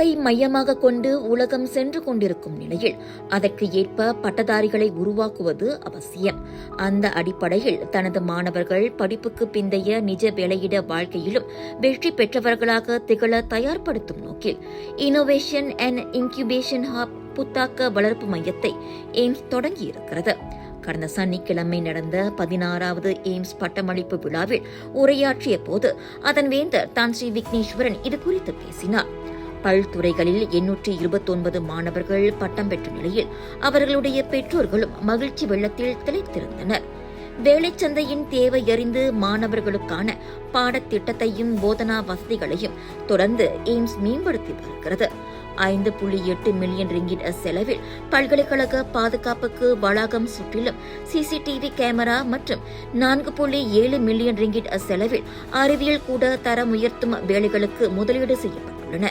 கல்வித்தரத்தை மையமாக கொண்டு உலகம் சென்று கொண்டிருக்கும் நிலையில் அதற்கு ஏற்ப பட்டதாரிகளை உருவாக்குவது அவசியம். அந்த அடிப்படையில் தனது மாணவர்கள் படிப்புக்கு பிந்தைய நிஜ வேலையிட வாழ்க்கையிலும் வெற்றி பெற்றவர்களாக திகழ தயார்படுத்தும் நோக்கில் இனோவேஷன் அண்ட் இன்குபேஷன் ஹப் புத்தாக்க வளர்ப்பு மையத்தை எய்ம்ஸ் தொடங்கியிருக்கிறது. கடந்த சனிக்கிழமை நடந்த பதினாறாவது எய்ம்ஸ் பட்டமளிப்பு விழாவில் உரையாற்றிய போது அதன் வேந்தர் தான் ஸ்ரீ விக்னேஸ்வரன் இது குறித்து பேசினார். பல்துறைகளில் எண்ணூற்றி இருபத்தொன்பது மாணவர்கள் பட்டம் பெற்ற நிலையில் அவர்களுடைய பெற்றோர்களும் மகிழ்ச்சி வெள்ளத்தில் திளைத்திருந்தனர். வேலைச்சந்தையின் தேவை அறிந்து மாணவர்களுக்கான பாடத்திட்டத்தையும் போதனா வசதிகளையும் தொடர்ந்து எய்ம்ஸ் மேம்படுத்தி வருகிறது. ஐந்து புள்ளி எட்டு மில்லியன் ரிங்கிட் செலவில் பல்கலைக்கழக பாதுகாப்புக்கு வளாகம் சுற்றிலும் சிசிடிவி கேமரா மற்றும் நான்கு புள்ளி ஏழு மில்லியன் ரிங்கிட் செலவில் அறிவியல் கூட தரம் உயர்த்தும் வேலைகளுக்கு முதலீடு செய்யப்பட்டுள்ளன.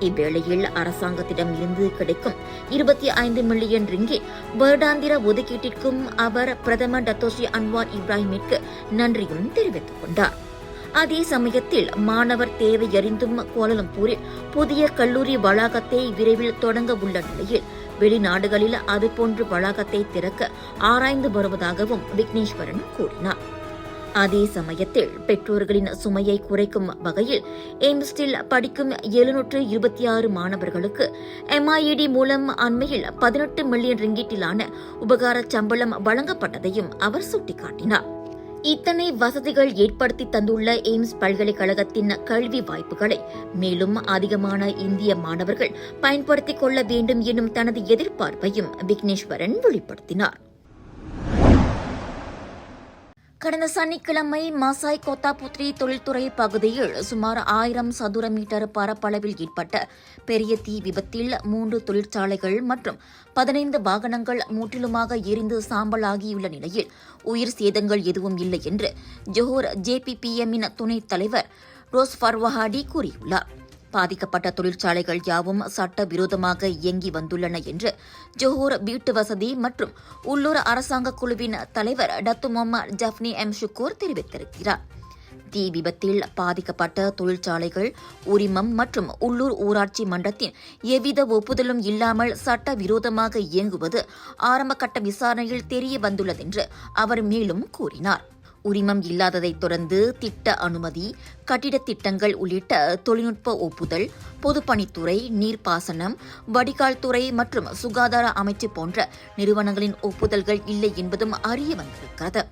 இவ்வேளையில் அரசாங்கத்திடம் இருந்து கிடைக்கும் இருபத்தி ஐந்து மில்லியன் ரிங்கே வருடாந்திர ஒதுக்கீட்டிற்கும் அவர் பிரதமர் டத்தோஸ்ரீ அன்வார் இப்ராஹிமிற்கு நன்றியும் தெரிவித்துக் கொண்டார். அதே சமயத்தில் மாணவர் தேவையறிந்தும் கோலலம்பூரில் புதிய கல்லூரி வளாகத்தை விரைவில் தொடங்க உள்ள நிலையில் வெளிநாடுகளில் அதுபோன்று வளாகத்தை திறக்க ஆராய்ந்து வருவதாகவும் விக்னேஸ்வரன் கூறினார். அதே சமயத்தில் பெற்றோர்களின் சுமையை குறைக்கும் வகையில் எய்ம்ஸ்டில் படிக்கும் எழுநூற்று இருபத்தி ஆறு மாணவர்களுக்கு எம்ஐஇடி மூலம் அண்மையில் பதினெட்டு மில்லியன் ரிங்கிட்டிலான உபகார சம்பளம் வழங்கப்பட்டதையும் அவர் சுட்டிக்காட்டினார். இத்தனை வசதிகள் ஏற்படுத்தி தந்துள்ள எய்ம்ஸ் பல்கலைக்கழகத்தின் கல்வி வாய்ப்புகளை மேலும் அதிகமான இந்திய மாணவர்கள் பயன்படுத்திக் கொள்ள வேண்டும் எனும் தனது எதிர்பார்ப்பையும் விக்னேஸ்வரன் வெளிப்படுத்தினார். கடந்த சனிக்கிழமை மசாய் கோத்தாபுத்ரி தொழில்துறை பகுதியில் சுமார் ஆயிரம் சதுர மீட்டர் பரப்பளவில் ஏற்பட்ட பெரிய தீ விபத்தில் மூன்று தொழிற்சாலைகள் மற்றும் பதினைந்து வாகனங்கள் முற்றிலுமாக எரிந்து சாம்பலாகியுள்ள நிலையில் உயிர் சேதங்கள் எதுவும் இல்லை என்று ஜோஹர் ஜேபிபிஎம்மின் துணைத் தலைவர் ரோஸ் ஃபர்வஹாடி கூறியுள்ளார். பாதிக்கப்பட்ட தொழிற்சாலைகள் யாவும் சட்டவிரோதமாக இயங்கி வந்துள்ளன என்று ஜோஹூர் வீட்டு வசதி மற்றும் உள்ளூர் அரசாங்க குழுவின் தலைவர் Dato Mohamed Jafni M. Shukor தெரிவித்திருக்கிறார். தீ விபத்தில் பாதிக்கப்பட்ட தொழிற்சாலைகள் உரிமம் மற்றும் உள்ளூர் ஊராட்சி மன்றத்தின் எவ்வித ஒப்புதலும் இல்லாமல் சட்டவிரோதமாக இயங்குவது ஆரம்பகட்ட விசாரணையில் தெரிய வந்துள்ளதென்று அவர் மேலும் கூறினார். உரிமம் இல்லாததைத் தொடர்ந்து திட்ட அனுமதி கட்டிடத் திட்டங்கள் உள்ளிட்ட தொழில்நுட்ப ஒப்புதல் பொதுப்பணித்துறை நீர்ப்பாசனம் வடிகால் துறை மற்றும் சுகாதார அமைச்சு போன்ற நிறுவனங்களின் ஒப்புதல்கள் இல்லை என்பதும் அறிய வந்திருக்கிறது.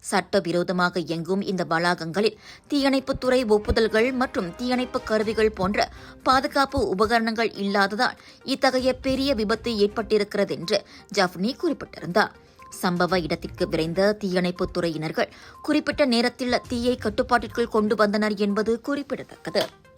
சட்டவிரோதமாக இயங்கும் இந்த வளாகங்களில் தீயணைப்புத்துறை ஒப்புதல்கள் மற்றும் தீயணைப்பு கருவிகள் போன்ற பாதுகாப்பு உபகரணங்கள் இல்லாததால் இத்தகைய பெரிய விபத்து ஏற்பட்டிருக்கிறது என்று ஜஃப்னி குறிப்பிட்டிருந்தார். சம்பவ இடத்திற்கு விரைந்த தீயணைப்புத் துறையினர்கள் குறிப்பிட்ட நேரத்தில் தீயை கட்டுப்பாட்டிற்குள் கொண்டு வந்தனர் என்பது குறிப்பிடத்தக்கது.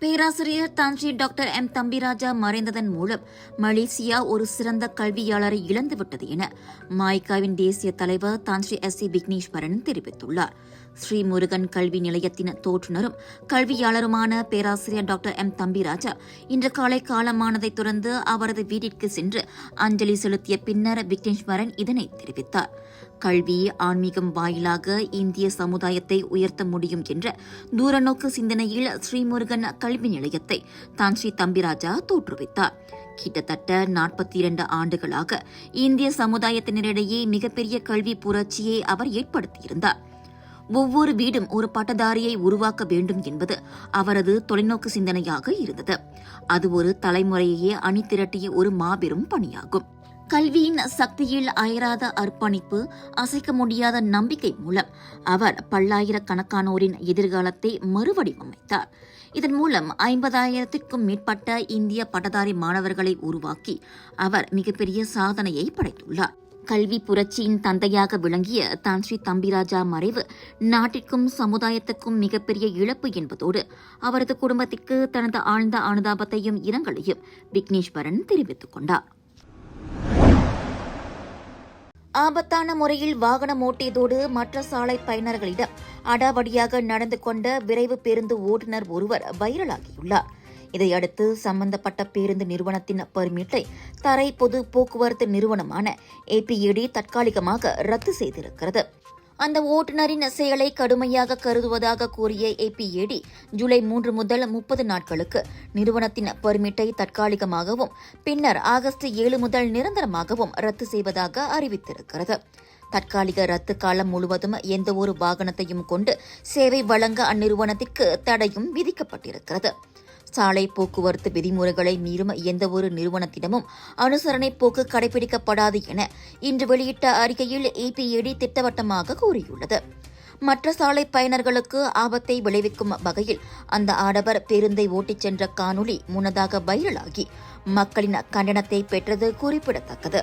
பேராசிரியர் Tan Sri doctor M. Thambirajah மறைந்ததன் மூலம் மலேசியா ஒரு சிறந்த கல்வியாளரை இழந்துவிட்டது என மாய்காவின் தேசிய தலைவர் தான்ஸ்ரீ எஸ். சி. விக்னேஸ்வரன் தெரிவித்துள்ளார். ஸ்ரீ முருகன் கல்வி நிலையத்தின் தோற்றுநரும் கல்வியாளருமான பேராசிரியர் டாக்டர் எம். தம்பிராஜா இன்று காலை காலமானதைத் தொடர்ந்து அவரது வீட்டிற்கு சென்று அஞ்சலி செலுத்திய பின்னர் விக்னேஸ்வரன் இதனை தெரிவித்தார். கல்வி ஆன்மீகம் வாயிலாக இந்திய சமுதாயத்தை உயர்த்த முடியும் என்ற தூரநோக்கு சிந்தனையில் ஸ்ரீமுருகன் கல்வி நிலையத்தை தான் ஸ்ரீ தம்பிராஜா தோற்றுவித்தார். கிட்டத்தட்ட நாற்பத்தி இரண்டு ஆண்டுகளாக இந்திய சமுதாயத்தினரிடையே மிகப்பெரிய கல்வி புரட்சியை அவர் ஏற்படுத்தியிருந்தார். ஒவ்வொரு வீடும் ஒரு பட்டதாரியை உருவாக்க வேண்டும் என்பது அவரது தொலைநோக்கு சிந்தனையாக இருந்தது. அது ஒரு தலைமுறையையே அணி திரட்டிய ஒரு மாபெரும் பணியாகும். கல்வியின் சக்தியில் அயராத அர்ப்பணிப்பு அசைக்க முடியாத நம்பிக்கை மூலம் அவர் பல்லாயிரக்கணக்கானோரின் எதிர்காலத்தை மறுவடிவமைத்தார். இதன் மூலம் ஐம்பதாயிரத்திற்கும் மேற்பட்ட இந்திய பட்டதாரி மாணவர்களை உருவாக்கி அவர் மிகப்பெரிய சாதனையை படைத்துள்ளார். கல்வி புரட்சியின் தந்தையாக விளங்கிய தான் ஸ்ரீ தம்பிராஜா மறைவு நாட்டிற்கும் சமுதாயத்துக்கும் மிகப்பெரிய இழப்பு என்பதோடு அவரது குடும்பத்திற்கு தனது ஆழ்ந்த அனுதாபத்தையும் இரங்கலையும் விக்னேஸ்வரன் தெரிவித்துக் கொண்டார். ஆபத்தான முறையில் வாகனம் ஓட்டியதோடு மற்ற சாலை பயனர்களிடம் அடாவடியாக நடந்து கொண்ட விரைவு பேருந்து ஓட்டுநர் ஒருவர் வைரலாகியுள்ளார். இதையடுத்து சம்பந்தப்பட்ட பேருந்து நிறுவனத்தின் பர்மிட்டை தரை பொது போக்குவரத்து நிறுவனமான ஏபிஏடி தற்காலிகமாக ரத்து செய்திருக்கிறது. அந்த ஓட்டுநரின் செயலை கடுமையாக கருதுவதாக கூறிய ஏபிஏடி ஜூலை மூன்று முதல் முப்பது நாட்களுக்கு நிறுவனத்தின் பர்மிட்டை தற்காலிகமாகவும் பின்னர் ஆகஸ்ட் ஏழு முதல் நிரந்தரமாகவும் ரத்து செய்வதாக அறிவித்திருக்கிறது. தற்காலிக ரத்து காலம் முழுவதும் எந்தவொரு வாகனத்தையும் கொண்டு சேவை வழங்க அந்நிறுவனத்திற்கு தடையும் விதிக்கப்பட்டிருக்கிறது. சாலை போக்குவரத்து விதிமுறைகளை மீறும் எந்தவொரு நிறுவனத்திடமும் அனுசரணை போக்கு கடைபிடிக்கப்படாது என இன்று வெளியிட்ட அறிக்கையில் ஏபிஏடி திட்டவட்டமாக கூறியுள்ளது. மற்ற சாலை பயனர்களுக்கு ஆபத்தை விளைவிக்கும் வகையில் அந்த ஆடவர் பேருந்தை ஓட்டிச் சென்ற காணொளி முன்னதாக வைரலாகி மக்களின் கண்டனத்தை பெற்றது குறிப்பிடத்தக்கது.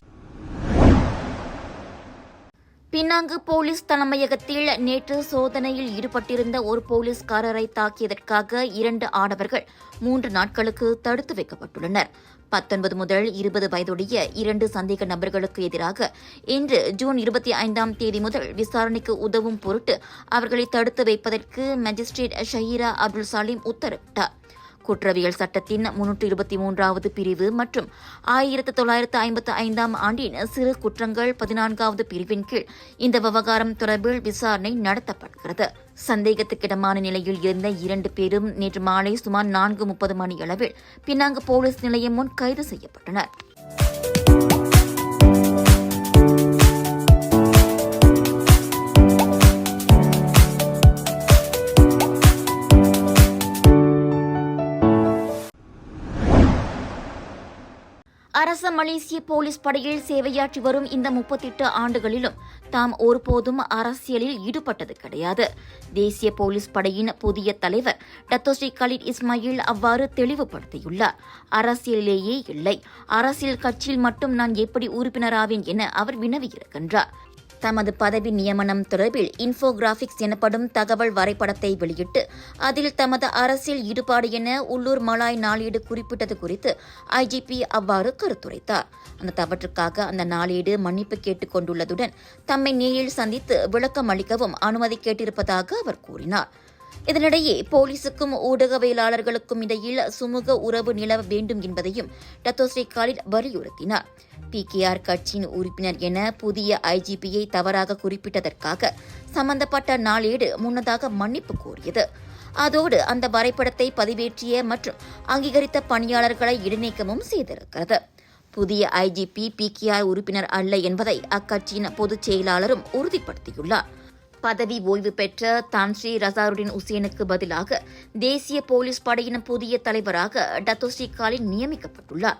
பினாங்கு போலீஸ் தலைமையகத்தில் நேற்று சோதனையில் ஈடுபட்டிருந்த ஒரு போலீஸ்காரரை தாக்கியதற்காக இரண்டு ஆடவர்கள் மூன்று நாட்களுக்கு தடுத்து வைக்கப்பட்டுள்ளனர். பத்தொன்பது முதல் இருபது வயதுடைய இரண்டு சந்தேக நபர்களுக்கு எதிராக இன்று ஜூன் இருபத்தி ஐந்தாம் தேதி முதல் விசாரணைக்கு உதவும் பொருட்டு அவர்களை தடுத்து வைப்பதற்கு மேஜிஸ்ட்ரேட் ஷஹீரா அப்துல் சலீம் உத்தரவிட்டார். குற்றவியல் சட்டத்தின் முன்னூற்று இருபத்தி மூன்றாவது பிரிவு மற்றும் ஆயிரத்து தொள்ளாயிரத்து ஐம்பத்து ஐந்தாம் ஆண்டின் சிறு குற்றங்கள் பதினான்காவது பிரிவின் கீழ் இந்த விவகாரம் தொடர்பில் விசாரணை நடத்தப்படுகிறது. சந்தேகத்துக்கிடமான நிலையில் இருந்த இரண்டு பேரும் நேற்று மாலை சுமார் நான்கு முப்பது மணியளவில் பினாங்கு போலீஸ் நிலையம் முன் கைது செய்யப்பட்டனர். அரச மலேசிய போலீஸ் படையில் சேவையாற்றி வரும் இந்த முப்பத்தெட்டு ஆண்டுகளிலும் தாம் ஒருபோதும் அரசியலில் ஈடுபட்டது கிடையாது. தேசிய போலீஸ் படையின் புதிய தலைவர் டத்தோஸ்ரீ கலீட் இஸ்மாயில் அவ்வாறு தெளிவுபடுத்தியுள்ளார். அரசியலிலேயே இல்லை. அரசியல் கட்சியில் மட்டும் நான் எப்படி உறுப்பினராவேன் என அவர் வினவியிருக்கின்றார். தமது பதவி நியமனம் தொடர்பில் இன்ஃபோகிராபிக்ஸ் எனப்படும் தகவல் வரைபடத்தை வெளியிட்டு அதில் தமது அரசியல் ஈடுபாடு என உள்ளூர் மலாய் நாளேடு குறிப்பிட்டது குறித்து ஐஜிபி அவ்வாறு கருத்துரைத்தார். அந்த தவற்றுக்காக அந்த நாளேடு மன்னிப்பு கேட்டுக் கொண்டுள்ளதுடன் தம்மை நேரில் சந்தித்து விளக்கம் அளிக்கவும் அனுமதி கேட்டிருப்பதாக அவர் கூறினார். இதனிடையே போலீசுக்கும் ஊடகவியலாளர்களுக்கும் இடையில் சுமூக உறவு நிலவ வேண்டும் என்பதையும் டத்தோஸ்ரீ காலிட் வலியுறுத்தினார். பிகேஆர் கட்சியின் உறுப்பினர் என புதிய ஐஜிபியை தவறாக குறிப்பிட்டதற்காக சம்பந்தப்பட்ட நாளேடு முன்னதாக மன்னிப்பு கோரியது. அதோடு அந்த வரைபடத்தை பதிவேற்றிய மற்றும் அங்கீகரித்த பணியாளர்களை இடைநீக்கமும் செய்திருக்கிறது. புதிய ஐஜிபி பிகேஆர் உறுப்பினர் அல்ல என்பதை அக்கட்சியின் பொதுச் செயலாளரும் உறுதிப்படுத்தியுள்ளார். பதவி ஓய்வு பெற்ற தான்ஸ்ரீ ரசாருடின் உசேனுக்கு பதிலாக தேசிய போலீஸ் படையின் புதிய தலைவராக டத்தோஸ்ரீ காலின் நியமிக்கப்பட்டுள்ளார்.